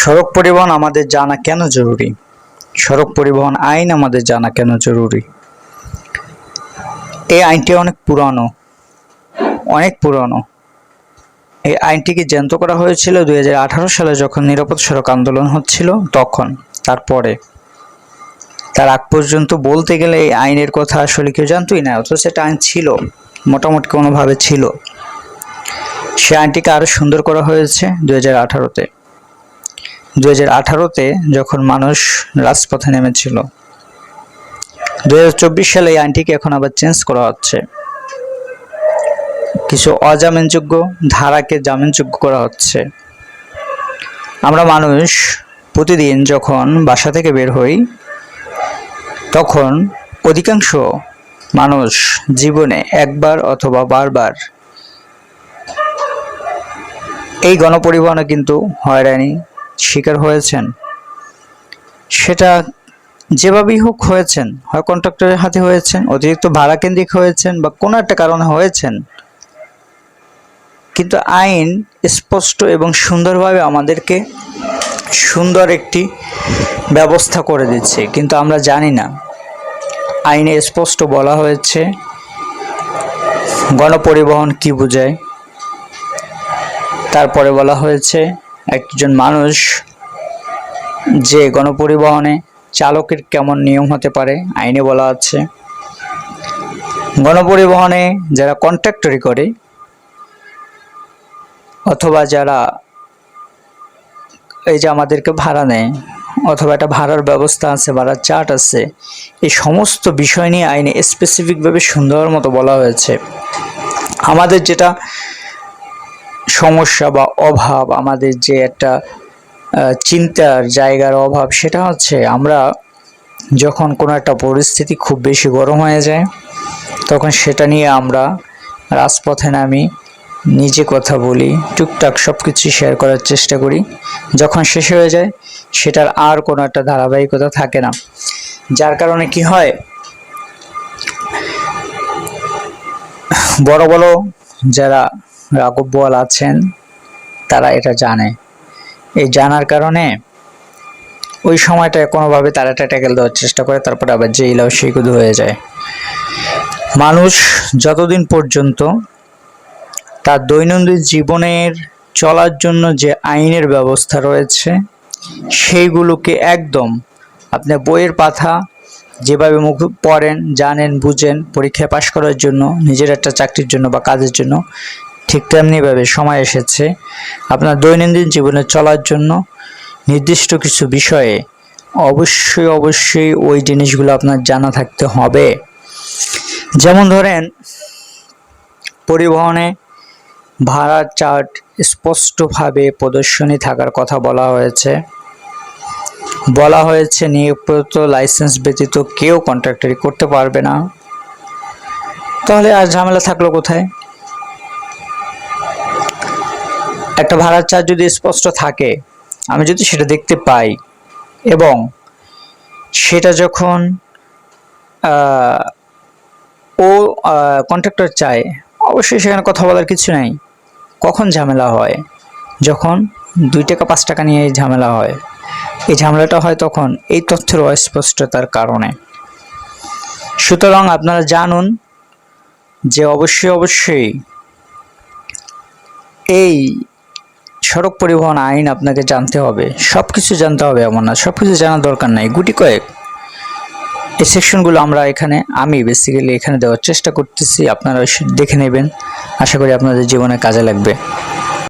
সড়ক পরিবহন আমাদের জানা কেন জরুরি? সড়ক পরিবহন আইন আমাদের জানা কেন জরুরি? এই আইনটি অনেক পুরানো অনেক পুরানো। এই আইনটিকে জ্যান্ত করা হয়েছিল দুই হাজার আঠারো সালে যখন নিরাপদ সড়ক আন্দোলন হচ্ছিল, তখন, তারপরে। তার আগ পর্যন্ত বলতে গেলে এই আইনের কথা আসলে কেউ জানতোই না, অথচ সেটা আইন ছিল, মোটামুটি কোনোভাবে ছিল। সে আইনটিকে আরও সুন্দর করা হয়েছে দুই হাজার আঠারোতে। দু হাজার আঠারোতে যখন মানুষ রাজপথে নেমেছিল দু হাজার চব্বিশ সালে এই আইনটিকে এখন আবার চেঞ্জ করা হচ্ছে। কিছু অজামিনযোগ্য ধারাকে জামিনযোগ্য করা হচ্ছে। আমরা মানুষ প্রতিদিন যখন বাসা থেকে বের হই, তখন অধিকাংশ মানুষ জীবনে একবার অথবা বারবার এই গণপরিবহনে কিন্তু হয়রানি শিকার হয়েছেন। সেটা যেভাবেই হোক হয়েছেন, হয় কন্ট্রাক্টরের হাতে হয়েছেন, অতিরিক্ত ভাড়া কেন্দ্রিক হয়েছেন বা কোনো একটা কারণে হয়েছেন, কিন্তু আইন স্পষ্ট এবং সুন্দরভাবে আমাদেরকে সুন্দর একটি ব্যবস্থা করে দিচ্ছে, কিন্তু আমরা জানি না। আইনে স্পষ্ট বলা হয়েছে, গণপরিবহন কি বোঝায়? তারপরে বলা হয়েছে একজন মানুষ যে গণপরিবহনে চালকের কেমন নিয়ম হতে পারে, আইনে বলা আছে। গণপরিবহনে যারা কন্ট্রাক্টরি করে অথবা যারা এই যে আমাদেরকে ভাড়া নেয়, অথবা একটা ভাড়ার ব্যবস্থা আছে ভাড়ার চার্ট আছে, এই সমস্ত বিষয় নিয়ে আইনে স্পেসিফিকভাবে সুন্দর মতো বলা হয়েছে। আমাদের যেটা সমস্যা বা অভাব, আমাদের যে একটা চিন্তার জায়গার অভাব, সেটা হচ্ছে আমরা যখন কোনো একটা পরিস্থিতি খুব বেশি গরম হয়ে যায়, তখন সেটা নিয়ে আমরা রাজপথে নামি, নিজে কথা বলি, টুকটাক সব কিছু শেয়ার করার চেষ্টা করি। যখন শেষ হয়ে যায়, সেটার আর কোনো একটা ধারাবাহিকতা থাকে না। যার কারণে কি হয়, বড় বড় যারা রাঘব বোয়াল আছেন, তারা এটা জানে। এই জানার কারণে ওই সময়টা কোনোভাবে তারা একটা ট্যাকেল দেওয়ার চেষ্টা করে, তারপরে আবার জেইলাও সেই কুদু হয়ে যায়। মানুষ যতদিন পর্যন্ত তার দৈনন্দিন জীবনের চলার জন্য যে আইনের ব্যবস্থা রয়েছে, সেইগুলোকে একদম আপনি বইয়ের পাথা যেভাবে মুখ পড়েন, জানেন, বুঝেন, পরীক্ষায় পাশ করার জন্য, নিজের একটা চাকরির জন্য বা কাজের জন্য ঠিক তেমনিভাবে সময় এসেছে আপনার দৈনন্দিন জীবনে চলার জন্য নির্দিষ্ট কিছু বিষয়ে অবশ্যই অবশ্যই ওই জিনিসগুলো আপনার জানা থাকতে হবে। যেমন ধরেন, পরিবহনে ভাড়ার চার্ট স্পষ্টভাবে প্রদর্শনী থাকার কথা বলা হয়েছে। বলা হয়েছে, নিয়োগপ্রাপ্ত লাইসেন্স ব্যতীত কেউ কন্ট্রাক্টরি করতে পারবে না। তাহলে আর ঝামেলা থাকল কোথায়? একটা ভাড়ার চার্জ যদি স্পষ্ট থাকে, আমি যদি সেটা দেখতে পাই এবং সেটা যখন ও কন্ট্রাক্টর চায়, অবশ্যই সেখানে কথা বলার কিছু নাই। কখন ঝামেলা হয়? যখন দুই টাকা, পাঁচ টাকা নিয়ে এই ঝামেলা হয়। এই ঝামেলাটা হয় তখন এই তথ্যের অস্পষ্টতার কারণে। সুতরাং আপনারা জানুন যে অবশ্যই অবশ্যই এই সড়ক পরিবহন আইন আপনাকে জানতে হবে। সব কিছু জানতে হবে এমন না সব কিছু জানার দরকার নাই। গুটি কয়েক। এই সেকশনগুলো আমরা এখানে, আমি বেসিক্যালি এখানে দেওয়ার চেষ্টা করতেছি, আপনারা দেখে নেবেন। আশা করি আপনাদের জীবনে কাজে লাগবে।